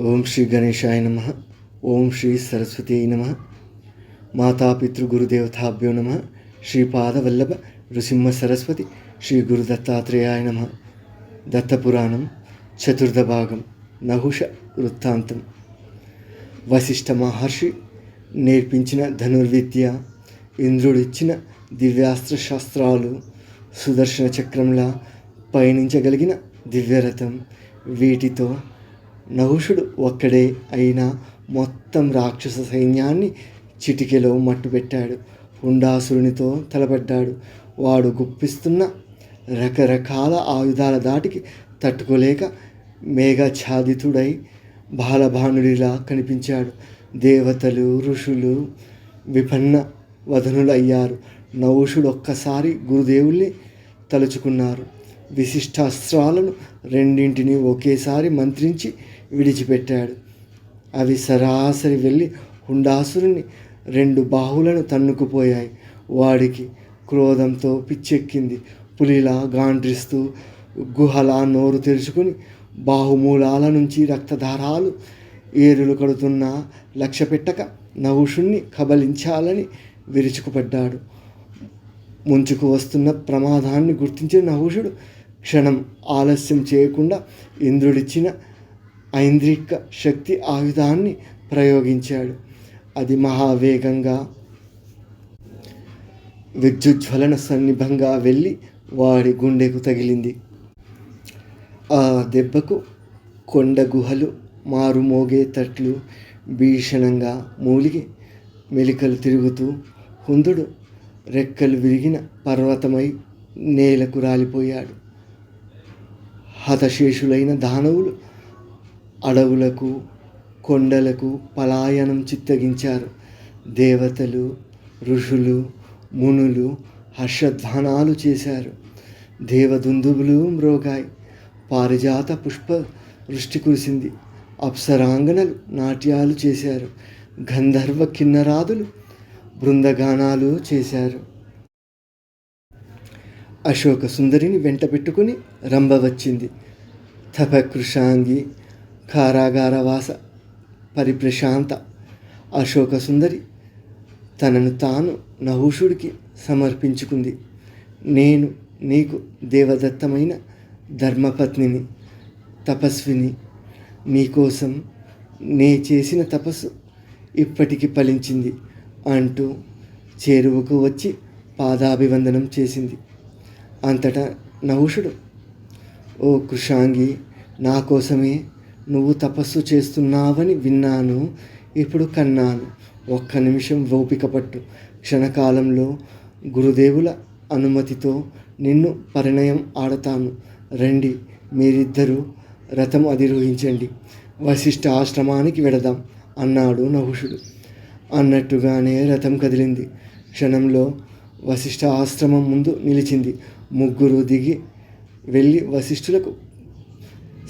ఓం శ్రీ గణేశాయ నమ. ఓం శ్రీ సరస్వతి నమ. మాతాపితృగురుదేవతాభ్యో నమ. శ్రీపాదవల్లభ నృసింహ సరస్వతి శ్రీ గురు దత్తాత్రేయాయ నమ. దత్తపురాణం చతుర్థ భాగం నహుష వృత్తాంతం. వశిష్ఠ మహర్షి నేర్పించిన ధనుర్విద్య ఇంద్రుడిచ్చిన దివ్యాస్త్ర శాస్త్రాలు సుదర్శన చక్రంలా పయనించగలిగిన దివ్యరథం వీటితో నహుషుడు ఒక్కడే అయినా మొత్తం రాక్షస సైన్యాన్ని చిటికెలో మట్టుపెట్టాడు హుండాసురునితో తలపడ్డాడు. వాడు గుప్పిస్తున్న రకరకాల ఆయుధాల దాటికి తట్టుకోలేక మేఘఛాదితుడై బాలభానుడిలా కనిపించాడు. దేవతలు ఋషులు విపన్న వదనులయ్యారు. నౌషుడు ఒక్కసారి గురుదేవుల్ని తలుచుకున్నారు. విశిష్టాస్త్రాలను రెండింటిని ఒకేసారి మంత్రించి విడిచిపెట్టాడు. అవి సరాసరి వెళ్ళి హుండాసురుని రెండు బాహులను తన్నుకుపోయాయి. వాడికి క్రోధంతో పిచ్చెక్కింది. పులిలా గాండ్రిస్తూ గుహలా నోరు తెరుచుకుని బాహుమూలాల నుంచి రక్తధారాలు ఏరులు కడుతున్న లక్ష్యపెట్టక నహుషుణ్ణి కబలించాలని విరుచుకుపడ్డాడు. ముంచుకు వస్తున్న ప్రమాదాన్ని గుర్తించిన నహుషుడు క్షణం ఆలస్యం చేయకుండా ఇంద్రుడిచ్చిన ఐంద్రిక శక్తి ఆయుధాన్ని ప్రయోగించాడు. అది మహావేగంగా విద్యుజ్వలన సన్నిభంగా వెళ్ళి వాడి గుండెకు తగిలింది. ఆ దెబ్బకు కొండ గుహలు మారుమోగే తట్లు భీషణంగా మూలిగి మెలికలు తిరుగుతూ హుందుడు రెక్కలు విరిగిన పర్వతమై నేలకు రాలిపోయాడు. హతశేషులైన దానవులు అడవులకు కొండలకు పలాయనం చిత్తగించారు. దేవతలు ఋషులు మునులు హర్షధ్వానాలు చేశారు. దేవదుందుబులు మ్రోగాయి. పారిజాత పుష్ప వృష్టి కురిసింది. అప్సరాంగనలు నాట్యాలు చేశారు. గంధర్వ కిన్నరాదులు బృందగానాలు చేశారు. అశోక సుందరిని వెంట పెట్టుకుని రంభ వచ్చింది. తపకృషాంగి కారాగారవాస పరిప్రశాంత అశోక సుందరి తనను తాను నహుషుడికి సమర్పించుకుంది. నేను నీకు దేవదత్తమైన ధర్మపత్నిని తపస్విని. నీకోసం నే చేసిన తపస్సు ఇప్పటికి ఫలించింది అంటూ చేరువకు వచ్చి పాదాభివందనం చేసింది. అంతటా నహుషుడు ఓ కృషాంగి నా కోసమే నువ్వు తపస్సు చేస్తున్నావని విన్నాను ఇప్పుడు కన్నాను. ఒక్క నిమిషం ఓపిక పట్టు. క్షణకాలంలో గురుదేవుల అనుమతితో నిన్ను పరిణయం ఆడతాను. రండి మీరిద్దరూ రథం అధిరోహించండి. వశిష్ఠ ఆశ్రమానికి వెడదాం అన్నాడు నహుషుడు. అన్నట్టుగానే రథం కదిలింది. క్షణంలో వశిష్ఠ ఆశ్రమం ముందు నిలిచింది. ముగ్గురు దిగి వెళ్ళి వశిష్ఠులకు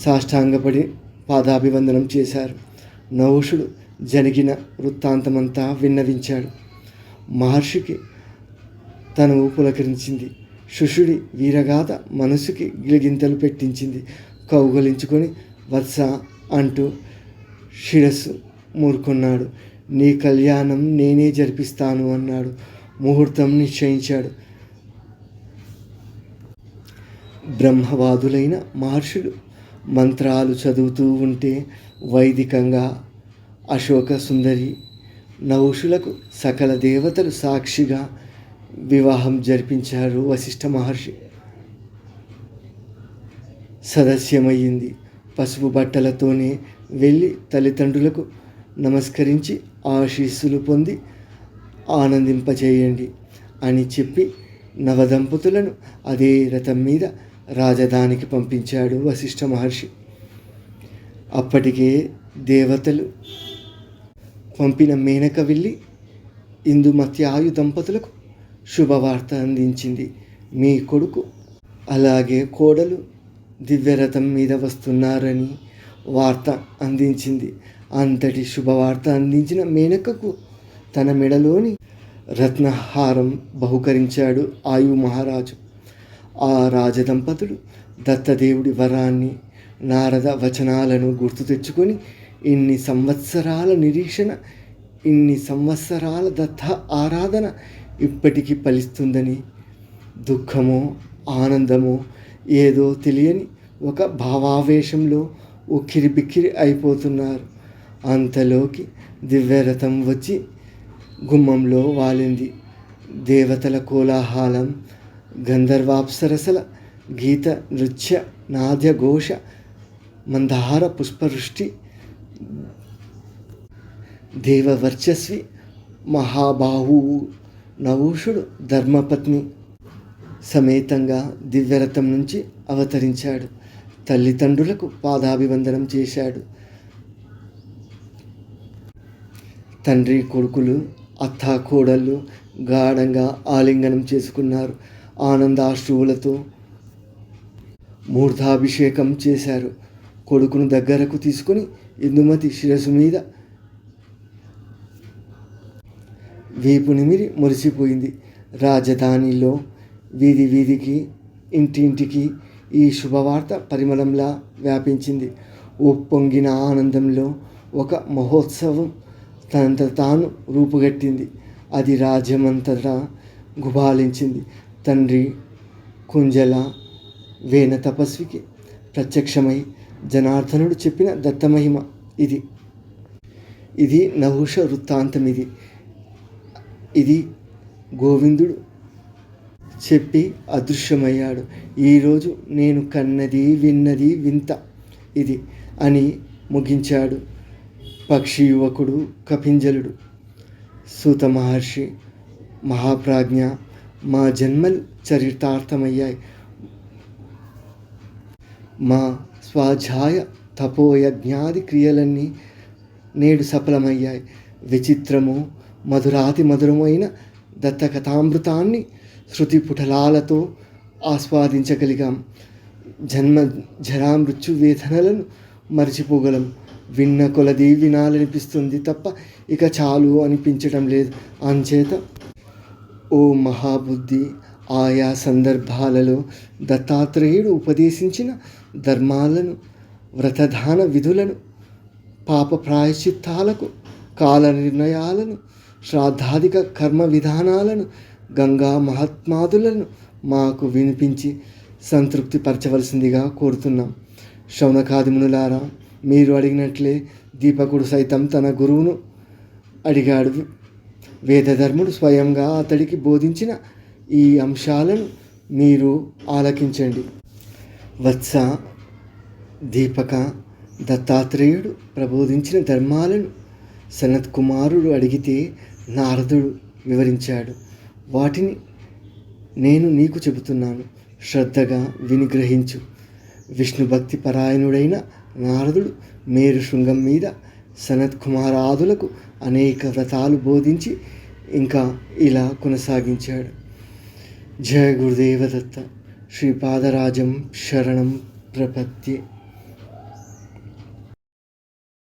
సాష్టాంగపడి పాదాభివందనం చేశారు. నహుషుడు జరిగిన వృత్తాంతమంతా విన్నవించాడు. మహర్షికి తను పులకరించింది. శుషుడి వీరగాథ మనసుకి గిలిగింతలు పెట్టించింది. కౌగలించుకొని వత్స అంటూ శిరస్సు మూర్కొన్నాడు. నీ కళ్యాణం నేనే జరిపిస్తాను అన్నాడు. ముహూర్తం నిశ్చయించాడు. బ్రహ్మవాదులైన మహర్షులు మంత్రాలు చదువుతూ ఉంటే వైదికంగా అశోక సుందరి నౌషులకు సకల దేవతలు సాక్షిగా వివాహం జరిపించారు వశిష్ఠ మహర్షి. సదస్యమయ్యింది. పసుపు బట్టలతోనే వెళ్ళి తల్లిదండ్రులకు నమస్కరించి ఆశీస్సులు పొంది ఆనందింపచేయండి అని చెప్పి నవదంపతులను అదే రథం మీద రాజధానికి పంపించాడు వశిష్ఠ మహర్షి. అప్పటికే దేవతలు పంపిన మేనక వెళ్ళి ఇందుమత్యాయు దంపతులకు శుభవార్త అందించింది. మీ కొడుకు అలాగే కోడలు దివ్యరథం మీద వస్తున్నారని వార్త అందించింది. అంతటి శుభవార్త అందించిన మేనకకు తన మెడలోని రత్నహారం బహుకరించాడు ఆయు మహారాజు. ఆ రాజదంపతులు దత్తదేవుడి వరాన్ని నారద వచనాలను గుర్తు తెచ్చుకొని ఇన్ని సంవత్సరాల నిరీక్షణ ఇన్ని సంవత్సరాల దత్త ఆరాధన ఇప్పటికీ ఫలిస్తుందని దుఃఖమో ఆనందమో ఏదో తెలియని ఒక భావావేశంలో ఉక్కిరి బిక్కిరి అయిపోతున్నారు. అంతలోకి దివ్యరథం వచ్చి గుమ్మంలో వాలింది. దేవతల కోలాహలం గంధర్వాప్సరసల గీత నృత్య నాద్య ఘోష మందహార పుష్పవృష్టి దేవవర్చస్వి మహాబాహువు నవూషుడు ధర్మపత్ని సమేతంగా దివ్యరథం నుంచి అవతరించాడు తల్లిదండ్రులకు పాదాభివందనం చేశాడు తండ్రి కొడుకులు అత్త కోడళ్ళు గాఢంగా ఆలింగనం చేసుకున్నారు ఆనందాశ్రువులతో మూర్ధాభిషేకం చేశారు. కొడుకును దగ్గరకు తీసుకుని ఇందుమతి శిరసు మీద వీపు నిమిరి మురిసిపోయింది. రాజధానిలో వీధి వీధికి ఇంటింటికి ఈ శుభవార్త పరిమళంలా వ్యాపించింది. ఉప్పొంగిన ఆనందంలో ఒక మహోత్సవం తనంత తాను రూపుగట్టింది. అది రాజ్యమంతటా గుబాలించింది. తండ్రి కుంజల వేన తపస్వికి ప్రత్యక్షమై జనార్దనుడు చెప్పిన దత్తమహిమ ఇది. ఇది నహుష వృత్తాంతం ఇది ఇది గోవిందుడు చెప్పి అదృశ్యమయ్యాడు. ఈరోజు నేను కన్నది విన్నది వింత ఇది అని ముగించాడు పక్షి యువకుడు కపింజలుడు. సూత మహర్షి మహాప్రాజ్ఞ మా జన్మలు చరితార్థమయ్యాయి. మా స్వాధ్యాయ తపోయజ్ఞాది క్రియలన్నీ నేడు సఫలమయ్యాయి. విచిత్రము మధురాతి మధురమైన దత్తకథామృతాన్ని శృతి పుటలాలతో ఆస్వాదించగలిగాం. జన్మ జరామృత్యు వేదనలను మర్చిపోగలం. విన్న కొలది వినాలనిపిస్తుంది తప్ప ఇక చాలు అనిపించటం లేదు. అంచేత ఓ మహాబుద్ధి ఆయా సందర్భాలలో దత్తాత్రేయుడు ఉపదేశించిన ధర్మాలను వ్రతదాన విధులను పాప ప్రాయశ్చిత్తాలకు కాల నిర్ణయాలను శ్రాద్ధాధిక కర్మ విధానాలను గంగా మహాత్మాదులను మాకు వినిపించి సంతృప్తి పరచవలసిందిగా కోరుతున్నాం. శౌనకాదిమునులారా మీరు అడిగినట్లే దీపకుడు సైతం తన గురువును అడిగాడు. వేదధర్ముడు స్వయంగా అతడికి బోధించిన ఈ అంశాలను మీరు ఆలకించండి. వత్స దీపక దత్తాత్రేయుడు ప్రబోధించిన ధర్మాలను సనత్ కుమారుడు అడిగితే నారదుడు వివరించాడు. వాటిని నేను నీకు చెబుతున్నాను. శ్రద్ధగా వినిగ్రహించు విష్ణు భక్తి పరాయణుడైన నారదుడు మేరు శృంగం మీద సనత్ కుమారాదులకు అనేక వ్రతాలు బోధించి ఇంకా ఇలా కొనసాగించాడు. జయ గురుదేవదత్త శ్రీపాదరాజం శరణం ప్రపత్తి.